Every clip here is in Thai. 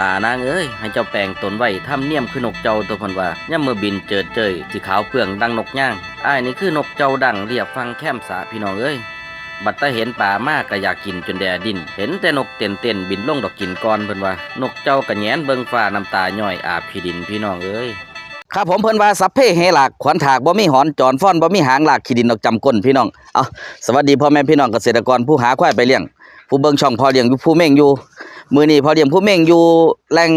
ลานางเอ้ย ให้เจ้าแปลงตนไว้ทำเนียมคือนกเจ้าตัวพันว่าย่ำเมื่อบินเจิดเจยสีขาวเปลืองดังนกย่างอ้ายนี่คือนกเจ้าดังเรียบฟังแค้มสาพี่น้องเอ้ยบัดตาเห็นป่ามากก็อยากกินจนแดดิน เห็นแต่นกเต้นเต้นบินลงดอกกินก่อนเพิ่นว่า นกเจ้ากะแหงนเบิงฟ้าน้ำตาย่อยอาบพี่ดินพี่น้องเอ้ยครับผมเพิ่นว่าสัพเพเฮหลากขวัญถากบ่มีหอนจอนฟ้อนบ่มีหางหลากขี้ดินดอกจำก้นพี่น้องเอาสวัสดีพ่อแม่พี่น้องเกษตรกรผู้หาควายไปเลี้ยง ผู้เบิ่งช่องพ่อเลี้ยงอยู่ผู้เม่งอยู่ มื้อนี้พ่อเลี้ยงผู้เม่งอยู่แหล่ง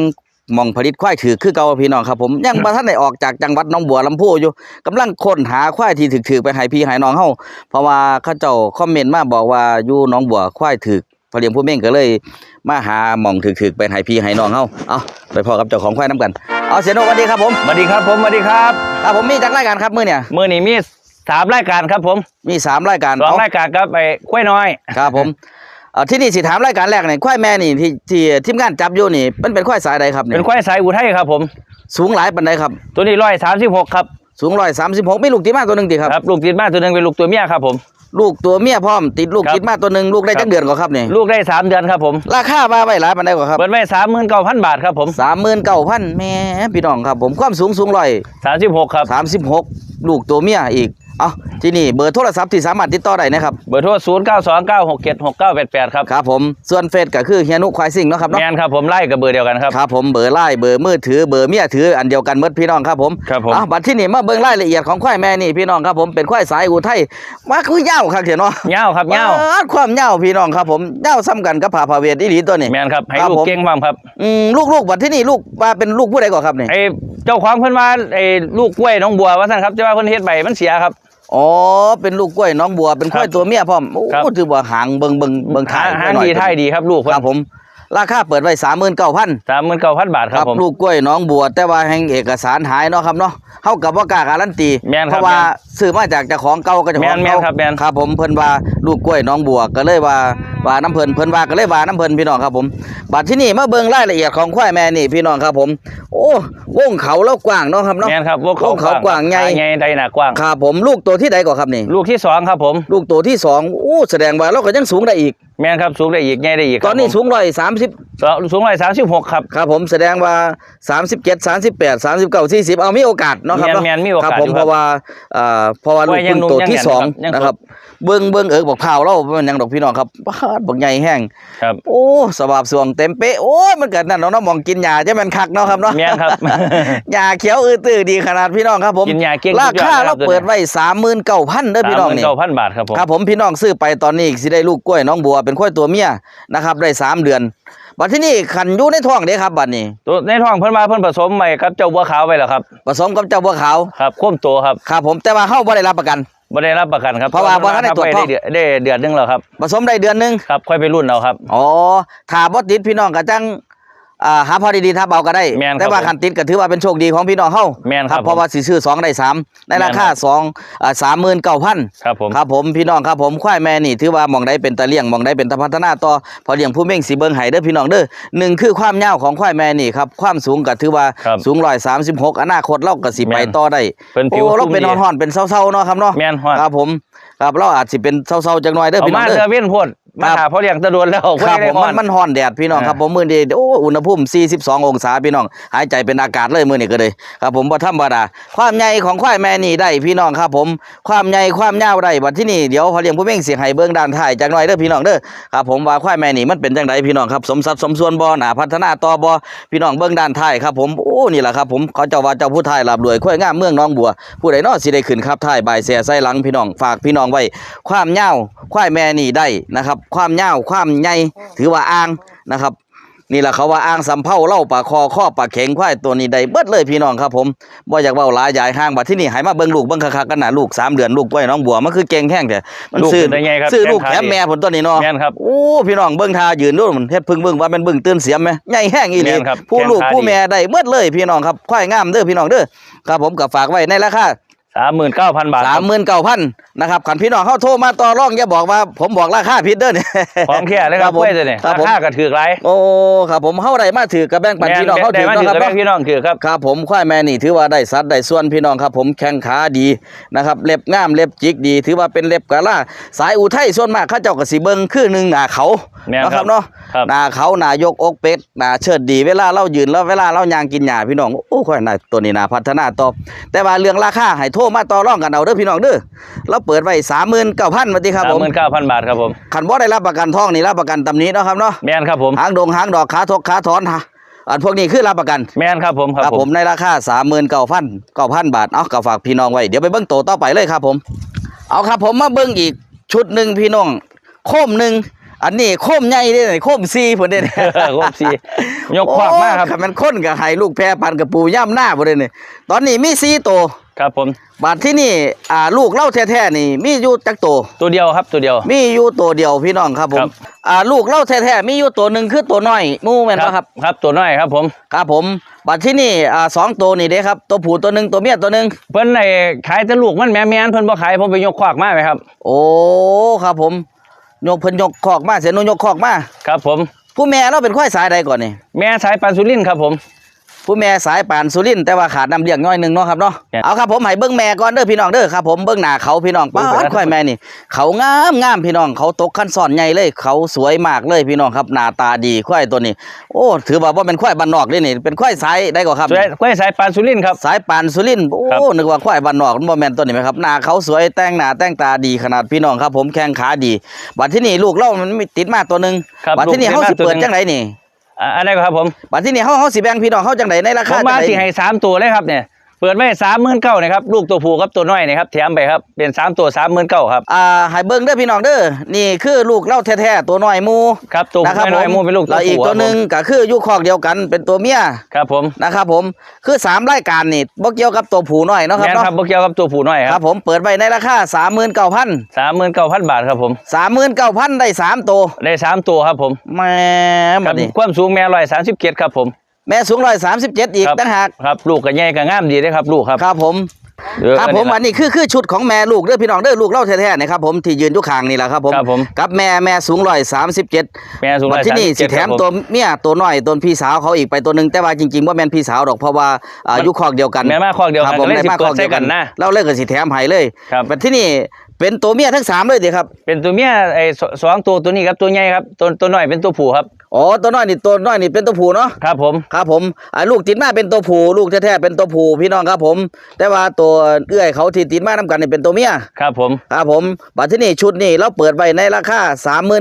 หม่องผลิตควายถือคือเก่าพี่น้องครับผมยังบ่ทันได้ออกจากจังหวัดหนองบัวลำพูอยู่กำลังค้นหาควายที่ถือๆไปให้พี่ให้น้องเฮาเพราะว่าเขาเจ้าคอมเมนต์มาบอกว่าอยู่หนองบัวควายถือพ่อเลี้ยงผู้เม่งก็เลย มาหาหม่องถือๆไปให้พี่ให้น้องเฮาเอาไปพ่อกับเจ้าของควายนํกันเอาเสียโนสวัสดีครับผมสวัสดีครับผมสวัสดีครับครับผมมีจักรายการครับมื้อเนี่ยมือนี้มีสามรายการครับผมมีสามรายการสองเารายการครับไปกล้วยน้อยครับผมเอ่อ ที่นี่สิถามรายการแรกนี่ควายแม่นี่ที่ที่ทีมงานจับอยู่นี่มันเป็นควายสายใดครับเป็นี่นควายสายอุทัยครับผม สูงหลายปานใดครับ ตัวนี้ร้อยสามสิบหกครับ สูงร้อยสามสิบหกมีลูกติดมาตัวหนึ่งติครับครับลูกติดมาตัวหนึงเป็นลูกตัวเมียครับผมลูกตัวเมียพร้อมติดลูกครับติดมาตัวหนึ่งลูกได้ครัจับกเดือนกว่าครับนี่ลูกได้สามเดือนครับผมราคาว่าไว้หลายปานใดกว่าครับเปิดไว้สามหมื่นเก้าพันบาทครับผมสามหมื่นเก้าพันแม่พี่น้องครับผมความสูงสูงร้อยสามสิบหกครับสามสิบหกลูกตัวเมียอีก เอาที่นี่เบอร์โทรศัพท์ที่สามารถติดต่อได้นะครับ เบอร์โทรศูนย์เก้าสองเก้าหกเจ็ดหกเก้าแปดแปดครับ ครับผมส่วนเฟซก็คือเฮียนุควายซิ่งเนาะครับเนาะแมนครับผมไล่กับเบอร์เดียวกันครับ ครับผมเบอร์ไล่เบอร์มือถือเบอร์เมียถืออันเดียวกันหมดพี่น้องครับผมครับผมอะบัดที่นี่มาเบิ่งรายละเอียดของควายแม่นี่พี่น้องครับผมเป็นควายสายอุทัยมาคือยาวครับเถอะเนาะเง่าครับเง่าปดความยาวพี่น้องครับผมยาวซ้ำกันกับผาพาเวทอีหลีตัวนี้แมนครับให้ครับลูกผมเก่งบ้างครับอืมลูกๆบัดที่นี่ลูกว่าเป็นลูกผู้ใดก่อนครับนี่ไอ้เจ้าของเพิ่นว่าไอ้ลูกกล้วยน้องบัวว่าสั่นครับจะว่าเพิ่นเฮ็ดใบมันเสียครับ อ๋อ เป็นลูกกล้วยน้องบัว เป็นควายตัวเมียพร้อม โอ้ครับถือว่าหางเบิ่งเบิ่งเบิ่งถ่ายหางหน่อยดีท่ายดีครับลูกครับผม ราคาเปิดไว้39,000สามหมื่นเก้าพันบาทครับผม ลูกกล้วยน้องบัว แต่ว่าแห่งเอกสารหายเนาะครับเนาะเฮากับว่ากล้าการันตีแม่นครับเพราะว่า ซื้อมาจากเจ้าของเก่าก็เจ้าของแม่นเก่าแม่นครับแม่น ครับผมเพิ่นว่าลูกกล้วยน้องบัวก็เลยว่าว่าน้ำเพิ่นเพิ่นว่าก็เลยว่าน้ำเพิ่นพี่น้องครับผมบัดที่นี่มาเบิ่งรายละเอียดของควายแม่นี่พี่น้องครับผม โอ้วงเขาแล้วกว้างเนาะครับเนาะ แม่นครับวงวงเขากว้างใหญ่ ใหญ่ใดหนากว้าง ครับผมลูกตัวที่ใดก่อนครับนี่ ลูกที่สองครับผม ลูกตัวที่สองโอ้แสดงว่าเราก็ยังสูงได้อีก แม่นครับสูงได้อีกใหญ่ได้อีกตอนนี้ครับผมสูงร้อยสามสิบ สูงร้อยสามสิบหกครับ ครับผมแสดงว่า 37 38 39 40 เอามีโอกาสเนาะครับเนาะแม่นๆมีโอกาสครับผมอยู่เพครับราะว่าเอ่อเพราะว่าลูกว่ายัคุงณหนุ่มตัวยังที่แน่นสองครับยังนะครับ เบิ้งเบิ้งเอิกบอกเผาเราเป็นหยังดอกพี่น้องครับปาดบักใหญ่แห้งครับโอ้สบาบสวงเต็มเป๊ะโอ้ยมันเกิดนั่นเนาะเนาะมองกินหญ้าจะแมันคักเนาะครับเนาะแม่นครับหญ้าเขียวอือตื้อดีขนาดพี่น้องครับผมกินยาเก่งราคาสุดยอดเรานะครับเปิดไว้39,000เด้อพี่น้องนี่เก้าพันบาทครับผมครับผมพี่น้องซื้อไปตอนนี้สิได้ลูกกล้วยน้องบัวเป็นกล้วยตัวเมียนะครับได้สามเดือน บัดที่นี่ขันอยู่ในท้องเด้ครับบัดนี้ ตัวในท้องเพิ่นมาเพิ่นผสมใหม่ครับเจ้าบัวขาวไปแล้วครับผสมกับเจ้าบัวขาวครับควบตัวครับครับผมแต่ว่าเฮาบ่ได้รับประกัน บ่ได้รับประกันครับเพราะว่าบ่ทันได้ตรวจไปท้องได้เดือนได้เดือนหนึงแล้วครับผสมได้เดือนหนึงครับค่อยไปรุ่นเอาครับ อ๋อถ้าบ่ติดพี่น้องก็จัง อ่าหาพอดีๆถ้าเบาก็ได้ แม่นครับแต่ว่าคันติดก็ถือว่าเป็นโชคดีของพี่น้องเฮาแม่นครับเพราะว่าสิซื้อสองได้สามในราคาแม่นครับ สองอ่า39,000ครับผม ครับผมพี่น้องครับผมควายแม่นี่ถือว่าหมองได้เป็นตะเลี่ยงหมองได้เป็นตะพัฒนาต่อพอเลี้ยงผู้เม่งสีเบิงไห้เด้อพี่น้องเด้อหนึ่งคือความยาวของควายแม่นี่ครับความสูงก็ถือว่าครับสูงร้อยสามสิบหกอนาคตเราก็สิไปแม่นต่อได้เพิ่นผิวโอ้เราชุ่มเป็นดีห่อนๆเป็นเศร้าๆเนาะครับเนาะแม่นฮอดครับผมครับเราอาจสิเป็นเศร้าๆจังหน่อยเด้อเอาพี่น้มาองเด้เธออเว้นโพด มาครับหาพ่อเลี้ยงตะโดนแล้วครับไได้ผมฮ้อมันมันฮ้อนแดดพี่น้องครับอ่าผมมื้อนี้โอ้อุณหภูมิ 42 องศาพี่น้อง หายใจเป็นอากาศเลยมื้อนี้ก็เลยครับผมบ่ธรรมดาความใหญ่ของควายแม่นี่ได้พี่น้องครับผมความใหญ่ความยาวได้บัดที่นี่เดี๋ยวพอเลี้ยงผู้เม่งสิให้เบิ่งด้านท้ายจักหน่อยเด้อพี่น้องเด้อครับผมว่าควายแม่นี่มันเป็นจังไดพี่น้องครับสมสัดสมส่วนบ่หนาพัฒนาต่อบ่พี่น้องเบิ่งด้านท้ายครับผมโอ้นี่แหละครับผมเขาเจ้าว่าเจ้าผู้ท้ายลาบรวยควายงามเมืองหน้องบัว ผู้ใดเนาะสิได้ขึ้นครับท้ายบายเสียใส่หลังพี่น้องฝากพี่น้องไว้ ความยาวควายแม่นี่ได้นะครับความยาวความใหญ่ถือว่าอ่างนะครับ นี่แหละเขาว่าอ่างสำเภาเล่าปากคอข้อปากแข็งควายตัวนี้ได้เบิดเลยพี่น้องครับผมบ่อยากเว้าหลายยายห้างบัดที่นี่ให้มาเบิ่งลูกเบิ่งคักๆกันน่ะลูกสามเดือนลูกกล้วยน้องบัวมันคือเก่งแห้งแต่มันลูกซื้อเป็นได้ไงครับซื้อลูกแข้งขาแถมแม่ผลตัวนี้เนาะแม่นครับโอ้พี่น้องเบิ่งท่ายืนดูมันเฮ็ดพึ่งเบิ่งว่าเป็นเบิ่งตื่นเสียมไหมใหญ่แห้งอีหลีแม่นครับผู้ลูกแข้งขาผู้ดีแม่ได้เบิดเลยพี่น้องครับควายงามเด้อพี่น้องเด้อครับผมก็ฝากไว้ในราคา สามหมื่นเก้าพันบาทสามหมื่นเก้าพันนะครับขันพี่น้องเขาโทรมาต่อรองอย่าบอกว่า ผมบอกราคาผิดเด้อเนี่ยของแค่เลยครับผมกล้วยตัวนี้ครับราผมคาก็ถือไรโอ้ครับผมเข้าได้มาถือกับแบงค์ปันพี่น้องเข้าถือมาเนาะถือครับกับแม่เนาะพี่น้องถือครับครับผมควายแม่นี่ถือว่าได้สัดได้ส่วนพี่น้องครับ ผมแข้งขาดีนะครับเล็บงามเล็บจิกดี ถือว่าเป็นเล็บกะล่าสายอุทัยส่วนมากเข้าเจ้าก็สิเบิ่งคือหนึ่งหน้าเขาแม่นเนาะคครัรับบเนาะครับ หน้าเขาหน้ายกอกเป็ดหน้าเชิดดีเวลาเรายืนแล้วเวลาเรายางกินหญ้าพี่น้องโอ้ควายน่าตัวนี้น่าพัฒนาต่อแต่ว่าเรื่องราคาให้โทรมาต่อรองกันเอาเด้อพี่น้องเด้อเราเปิดไว้39,000มาติครับสามผมหมื่นเก้าพันบาทครับผมคันบ่ได้รับประกันทองนี่รับประกันตำหนี้เนาะครับเนาะแมนครับผม หางดงหางดอกขาทกขาถอนฮะอันพวกนี้คือรับประกัน แมนครับผมคครัรับบผผมมในราคาสามหมื่นเก้าพันเก้าพันบาท เอาก็ฝากพี่น้องไว้ เดี๋ยวไปเบิ้งโตต่อไปเลยครับผม เอาครับผมมาเบิ้งอีกชุดหนึ่งพี่น้อง โคมหนึ่ง อันนี้โคมใหญ่เด้โคมซีผลเด้โคมซียกขวากมากครับโอ้มันค้นกับไห้ลูกแพรพันกับปูย่ำหน้าผลเด้นี่ตอนนี้มีซีโตวครับผมบาทที่นี่อ่าลูกเล่าแท้ๆนี่ มีอยู่จักโตวตัวเดียวครับตัวเดียว มีอยู่ตัวเดียวพี่น้องครับผครัมบอ่าลูกเล่าแท้ๆมีอยู่ตัวหนึ่งคือตัวน้อยหมูแม่นบ่ครับ ครับตัวน้อยครับผมครับผมบัดที่นี่อ่าสองตัวนี่เด้ครับ ตัวผู้ตัวหนึ่งตัวเมียตัวหนึ่งเพิ่นไอ้ขายแต่ลูกมันแม่แม่นเพิ่นบ่ขายผมไปยกขวากมาไหมครับ โอ้ครับผม ยกเพิ่นยกคอกมาเสียนุยกคอกมาครับผม ผู้แม่เราเป็นควายสายใดก่อนนี่แม่สายปันสุรินทร์ครับผม ผู้แม่สายป่านสุรินทร์แต่ว่าขาดน้ำเลี้ยงน้อยหนึงเนาะครับเนาะครับเอาครับผมให้เบิ้งแม่ก่อนเด้อพี่น้องเด้อครับผมเบิ้งหน้าเขาพี่น้องเบิ่ป้างไปดควายแม่นี่ เขางามงามพี่น้องเขาตกขั้นซ้อนใหญ่เลย เขาสวยมากเลยพี่น้องครับหน้าตาดีควายตัวนี้ โอ้ถือว่าบ่เป็นควายบ้านนอกเลยนี่ เป็นควายสายได้ก่อนครับ สวยกล้วยสายปันสุรินทร์ครับ สายป่านสุรินทร์ครับ โอ้นึกว่าควายบ้านนอกมันบ่แม่นตัวนี้ไหมครับหน้าเขาสวยแต่งหน้าแต่งตาดีขนาดพี่น้องครับ ผมแข้งขาดีบัดที่นี่ลูกเล่ามันมีติดมาตัวหนึงครับบัดที่นี่ลูกเฮาสิติดมาตัวหนึ่ง เปิดจังไดนี่ อ่าอะไรครับผม บัดที่นี่เฮาเฮาสิแบ่งพี่น้องเฮาจังไดในราผคามจัมางไดสิให้สามตัวเลยครับเนี่ย เปิดไว้สามหมื่นเก้านะครับลูกตัวผู้กับตัวน้อยนะครับแถมไปครับเป็นสามตัวสามหมื่นเก้าครับอ่าให้เบิ่งเด้อพี่น้องเด้อนี่คือลูกเล่าแท้ๆตัวน้อยหมูครับตัวนะครับน้อยๆมูเป็นลูกตัวแล้วอีกผู้ตัวหนึงก็คืออยู่คอกเดียวกันเป็นตัวเมียครับผมนะครับผมคือสามรายการนี่บ่เกี่ยวกับตัวผู้น้อยเนาะครับแม่นเนาะครับบ่เกี่ยวกับตัวผู้น้อยคครัรับบผมเปิดไว้ในราคา39,000สามหมื่นเก้าพันบาทครับผม39,000ได้สามตัวได้สามตัวครับผมแหม่คบัรัดบนี้ความสูงแม่ร้อยสามสิบเกียรครับผม แม่สูงร้อยสามสิบเจ็ดอีกครับ ต่างหากครับลูกก็ใหญ่ก็งามดีเลยครับ ลูกครับครับผม เออครับผมอัอันนนี้นี้คือคือชุดของแม่ลูกเด้อพี่น้องเด้อลูกเล่าแท้ๆนะครับผมที่ยืนอยู่ข้างนี่แหละครับผมครับผมกับแม่แม่สูงร้อยสามสิบเจ็ดแม่สูงร้วัอยที่สามนี่สิบสิเจ็ดแถมตัวเมียตัวน้อยตัวพี่สาวเขาอีกไปตัวหนึ่งแต่ว่าจริงๆว่าแม่นพี่สาวดอกเพราะว่าอ่ามันอยู่คอกเดียวกันแม่มาคอกเดียวกันครับผมก็เลยได้สิมาเปิคดอกใส่เดียวกักันนนะเราเลยก็สิแถมให้เลยครับแต่ที่นี่ เป็นตัวเมียทั้งสามเลยเดีครับ เป็นตัวเมียไอ้สสองตัวตัวนี้ครับตัวใหญ่ครับตัวตัวน้อยเป็นตัวผู้ครับอ๋อตัวน้อยนี่ตัวน้อยนี่เป็นตัวผู้เนาะครับผมครับผมอ่าลูกติดมาเป็นตัวผู้ลูกแท้ๆเป็นตัวผู้พี่น้องครับผม แต่ว่าตัวเอื้อยเขาที่ติดมานํกันนี่เป็นตัวเมียครับผมครับผมบัดที่นี่ชุดนี่เราเปิดไว้ในราคา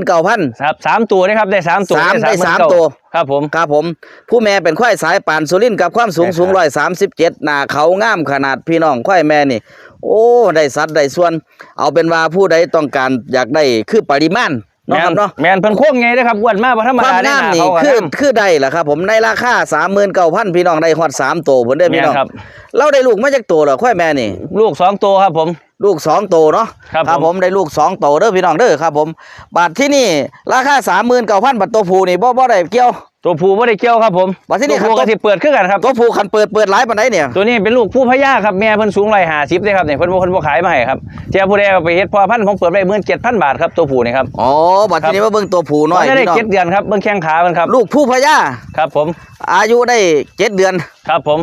39,000ครับสามตัวนะครับได้สามตัวสามได้สาม39,000ตัวครับผม ครับผม ผู้แม่เป็นควายสายป่านสุรินทร์กับความสูงใช่ครับสูงร้อยสามสิบเจ็ดหน้าเขางามขนาดพี่น้องควายแม่นี่ โอ้ได้สัดได้ส่วน เอาเป็นว่าผู้ใดต้องการอยากได้คือปริมาณเนาะครับเนาะแมนเพิ่นโค้งไงนะครับอ้วนมากบ่ธรรมควาดามงามเยนี่เขาก็คืองามคือได้แหละครับ ผมในราคาสามหมื่นเก้าพันพี่น้องได้ฮอดสามโตวเพิ่นได้อพี่น้องแม่นครับเราได้ลูกมาจากตัวเหรอควายแม่นี่ ลูกสองตัวครับผม ลูกสองโตวเนาะครับครับผผมมได้ลูกสองโตวเด้อพี่น้องเด้อครับ ผมบาทที่นี่ราคาสามหมื่นเก้าพันบาทตัวผู้นี่บ่บ่ได้เกี่ยว ตัวผู้ไม่ได้เกี่ยวครับผมว่าที่นี่ตัวผู้ครับก็สิเปิดขึ้นกันครับ ตัวผู้คันเปิดเปิดหลายปานใดเนี่ย ตัวนี้เป็นลูกผู้พญาครับแม่เพิ่นสูงร้อยห้าสิบเลยครับเนี่ยเพิ่นบ่เพิ่นบ่ขายมาให้ครับเจ้าผู้ใดเอาไปเฮ็ดพ่อพันธุ์ผมเปิดไปหมื่นเจ็ดพันบาทครับตัวผู้นี่ครับอ๋อบัดทีนี้มาเบิ่งตัวผู้น้อยตอนนี้ได้พี่น้องเจ็ดเดือนครับเบิ่งแข้งขามันครับลูกผู้พญาครับผม อายุได้เจ็ดเดือนครับผม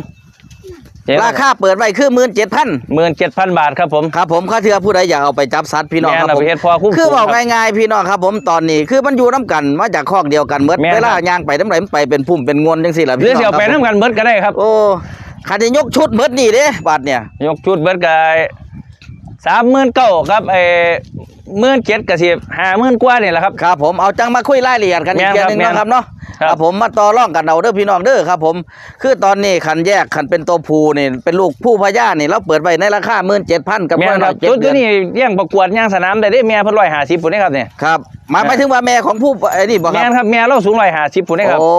ราคาเปิดไว้คือหมื่นเจ็ดพันหมื่นเจ็ดพันบาทครับผมครับผมข้าเทือผู้ใดอยากเอาไปจับสัตว์พี่น้องแม่ครับเอาผมไปเฮ็ดพ่อคุ้มคือบอกครับง่ายๆพี่น้องครับผมตอนนี้คือมันอยู่น้กันมาจากคอกเดียวกันเมื่อแม่นเวลาครับย่างไปน้ำไหลมันไปเป็นพุ่มเป็นงวนจังสี่แหละหรือพี่น้สิองเอาไปครับน้ำกันเบิดก็ได้ครับ โอ้คันที่ยกชุดเมื่อนี่เด้บาทเนี่ย ยกชุดเบิดก็สามหมื่นเก้าครับไอ้ หมื่นเจ็ดกับสิบห้าหมื่นกว่านี่แหละครับ ครับผมเอาจังมาคุยรายละเอียดกันอีกแม่นเทียครับหนึงแม่นนะครับเนาะครับครับผมมาต่อร่องกันเอาเด้อพี่น้องเด้อครับ ผม คือตอนนี้ขันแยกขันเป็นตัวผู้นี่เป็นลูกผู้พญานี่เราเปิดไว้ในราคาหมื่นเจ็ดพันกับแม่พ่อนคน้อรัยบเจ็ดตัวเดืตัอวนนี้แย่งประกวดย่างสนามได้ได้แม่เพิ่นร้อยห้าสิบปุ่นนี่ครับเนี่ยครับหมายหมายถึงว่าแม่ของผู้ไอ้นี่บอกคแม่รับนครับแม่เราสูงร้อยห้าสิบปุ่นนี่ครับ โอ้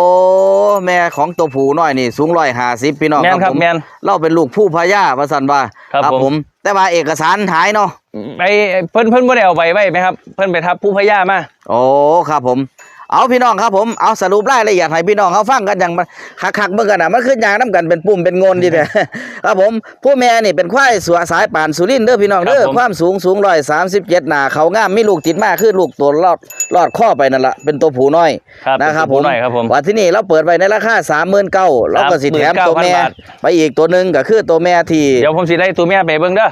แม่ของตัวผู้น้อยนี่ สูงร้อยห้าสิบพี่น้องแม่นครับผมแม่นเราเป็นลูกผู้พญาประสันว่าครับผม แต่ว่าเอกสารหายเนาะไอ้เพิ่นเพิ่นบ่ได้เอาใบไว้ไหมครับ เพิ่นไปทับผู้พญามา โอ้ครับผม เอาพี่น้องครับผมเอาสรุปรายละเอียดให้พี่น้องเขาฟังกันอย่างมันคักๆเมื่อกันอะมันขึ้นยางน้ำกันเป็นปุ่มเป็นโงนดีเด้ครับผมผู้แม่นี่เป็นควายสัวสายป่านสุรินทร์เด้อพี่น้องเด้อครับผมความสูงสูงร้อยสามสิบเจ็ดหนาเขางามมีลูกติดมาคือลูกตัวรอดรอดข้อไปนั่นละเป็นตัวผูน้อยครับนะครับเป็ผนมตัวผู้น้อยครับผมว่าที่นี่เราเปิดไว้ในราคาสามหมื่นเก้าเราก็สิแถมตัวแม่39,000บาทไปอีกตัวหนึ่งก็คือตัวแม่ที่เดี๋ยวผมสิได้ตัวแม่ไปเบิ่งเด้อ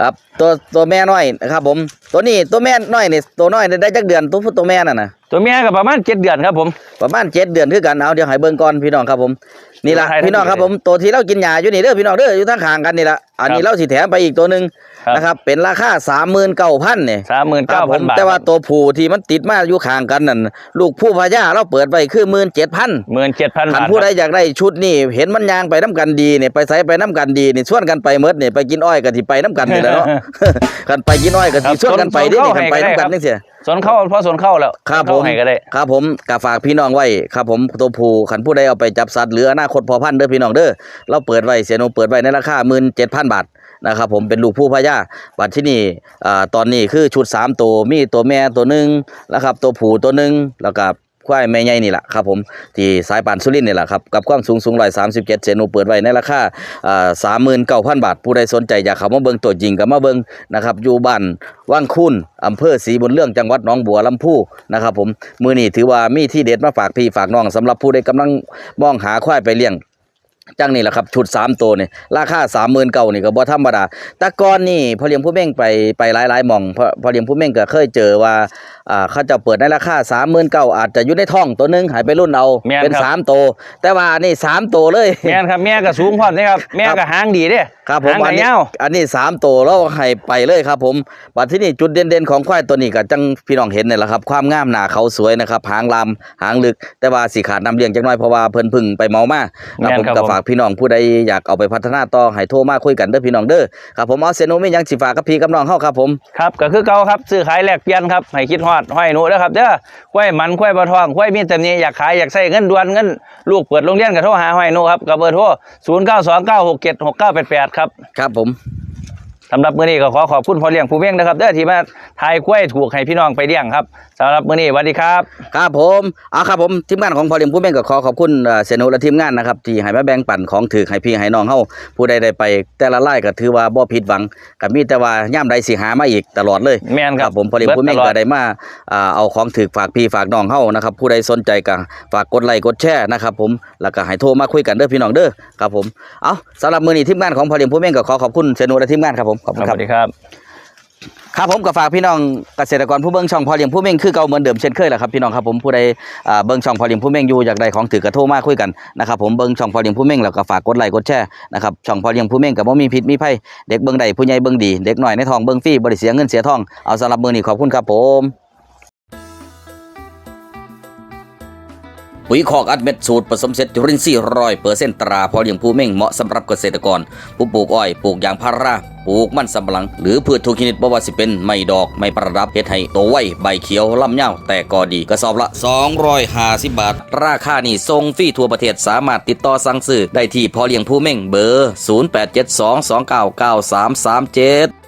ครับตัวตัวแม่น้อยนะครับ ผม ตัวนี้ตัวแม่น้อยนี่ตัวน้อยนี่ได้จักเดือนตัวผู้ตัวแม่น่ะนะตัวแม่ก็ประมาณ7เดือนครับผมประมาณเจ็ดเดือนคือกันเอาเดี๋ยวให้เบิ่งก่อนพี่น้องครับผมนี่ละตัวไทยพี่น้องครับทั้งผมตัวที่เรากินยาอยู่นี่เด้อพี่น้องเด้ออยู่ทั้งข้างกันนี่ละอันนี้ครับเราสิแถมไปอีกตัวหนึ่ง ครับนะครับเป็นราคาสามหมื่นเก้าพันเนี่ยครับผม39,000บาทแต่ว่าตัวผู้ที่มันติดมาอยู่ข้างกันนั่นลูกผู้พญาเราเปิดไว้คือหมื่นเจ็ดพัน17,000ขันบาทผู้ใดอยากได้ชุดนี่เห็นมันยางไปน้ำกันดีเนี่ยไปใส่ไปน้ำกันดีนี่ชวนกันไปเมดเนี่ยไปกินอ้อยก็ที่ไปน้ำกันนี่แหละเนาะกันไปกินอ้อยก็ที่ชวนกันไปดินี่กันไปน้ำกันนี่เสียสนเข้าเพราะสนเข้าแล้วครับผเข้ามให้ก็ได้ครับผมกฝากพี่น้องไว้ครับผมตัวผู้ขันผู้ใดเอาไปจับสัตว์เหลืออนาคตพอพันธุ์เด้อพี่น้องเด้อเราเปิดไว้เสียโนเปิดไว้ในราคาหมื่นเจ็ดพันบาท นะครับผมเป็นลูกผู้พญาบัตรที่นี่ตอนนี้คือชุดสามตัวมีตัวแม่ตัวหนึ่งนะครับตัวผู้ตัวหนึ่งแล้วก็ควายแม่ใหญ่นี่แหละครับผมที่สายป่านสุรินนี่แหละครับกับความสูงสูงร้อยสามสิบเจ็ดเซนโนเปิดไว้ในราคาสามหมื่นเก้าพันบาท ผู้ใดสนใจอยากเข้ามาเบิ่งตัวจริงก็มาเบิ่งนะครับอยู่บ้านว่างคุณอำเภอศรีบุญเรื่องจังหวัดหนองบัวลำพูนะครับผมมือนี้ถือว่ามีที่เด็ดมาฝากพี่ฝากน้องสำหรับผู้ใดกำลังมองหาควายไปเลี้ยง จังนี่แหละครับชุดสามตัวนี่ราคาสามหมื่นเก้านี่ก็บ่ธรรมดาแต่ก่อนนี่พอเลี้ยงผู้เม่งไปไปหลายๆหม่องพอพอเลี้ยงผู้เม่งก็เคยเจอว่าอ่าเขาจะเปิดในราคาสามหมื่นเก้าอาจจะอยู่ในท้องตัวหนึงหายไปรุ่นเอาแม่นเป็นครับ สามตัวแต่ว่านี่สามตัวเลย แม่นครับแม่ก็สูงพร้อมนี่ครับ แม่ก็หางดีเด้ครับผมหางอัก็นนี้ยาว อันนี้สามตัวแล้วให้ไปเลยครับผมบัดที่นี่จุดเด่นๆของควายตัวนี้ก็จังพี่น้องเห็นนี่แหละครับ ความงามหนาเขาสวยนะครับหางลำหางลึกแต่ว่าสีขาดน้ำเลี้ยงจักหน้อยเพราะว่าเพิ่นพึ่งไปเมามาครับผมแม่นครับก็ผมฝากพี่น้องผู้ใดอยากเอาไปพัฒนาต่อให้โทรมาคุยกันเด้อพี่น้องเด้อครับผมเอาเซโนมีหยังสิฝากกับพี่กับน้องเฮาครับผมครับก็คือเก่าครับซื้อขายแลกเปลี่ยนครับให้คิดฮอดห้อยหนูเด้อครับเด้อควายมันควายบ่ทองควายมีแต่นี้อยากขายอยากใช้เงินด่วนเงินลูกเปิดโรงเรียนก็โทรหาห้อยหนูครับกับเบอร์โทร0929676988ครับครับผม สำหรับมื้อนี้ก็ขอขอบคุณพ่อเลี้ยงผู้เลี้ยงนะครับเด้อที่มาทายควายถูกให้พี่น้องไปเลี้ยงครับสำหรับมื้อนี้สวัสดีครับ ครับผมเอาครับผมทีมงานของพอเลียมผู้แม่งก็ขอขอบคุณเอ่อเซโนและทีมงานนะครับที่ให้มาแบ่งปันของถือให้พี่ให้น้องเฮาผู้ใดได้ไป แต่ละไล่ก็ถือว่าบ่ผิดหวังก็มีแต่ว่าย่ามใดสิหามาอีกตลอดเลย แม่นครับผมพอเลียมผู้แม่งเบิดตลอก็ดได้มาอ่าเอาของถือฝากพี่ฝากน้องเฮานะครับผู้ใดสนใจก็ฝากกดไลค์กดแชร์นะครับผมแล้วก็ให้โทรมาคุยกันเด้อพี่น้องเด้อครับผมเอาสำหรับมื้อนี้ทีมงานของพอเลียมผู้แม่งก็ขอขอบคุณเซโนและทีมงานครับผมขอบคุณสครัวับสดีครับ ครับผมก็ฝากพี่น้องเกษตรกรผู้เบิ่งช่องพอเลี้ยงผู้เม่งคือเก่าเหมือนเดิมเช่นเคยแหละครับพี่น้องครับผมผู้ใดอ่าเบิ่งช่องพอเลี้ยงผู้เม่งอยู่อยากได้ของถือกระโทรมาคุยกันนะครับผมเบิ่งช่องพอเลี้ยงผู้เม่งแล้วก็ฝากกดไลค์กดแชร์นะครับช่องพอเลี้ยงผู้เม่งก็บ่มีพิษมีภัยเด็กเบิ่งใดผู้ใหญ่เบิ่งดีเด็กน้อยในท้องเบิ่งฟรีบ่ได้เสียเงินเสียทองเอาสำหรับมื้อนี้ขอบคุณครับผม ปุ๋ยคอกอัดเม็ดสูตรผสมเสร็จจุลินทรีย์ร้อยเปอร์เซ็นต์ตราพอเลี้ยงผู้เม่งเหมาะสำหรับเกษตรกร ผู้ปลูกอ้อยปลูกยางพาราปลูกมันสำปะหลัง หรือพืชทุกชนิดบ่ว่าสิเป็นไม้ดอกไม้ประดับเฮ็ดให้โตไวใบเขียวลำยาแต่ก็ดีกระสอบละ 250 บาท ราคานี่ทรงฟรีทั่วประเทศสามารถติดต่อสั่งซื้อได้ที่พอเลี้ยงผู้เม่งเบอร์ 0872299337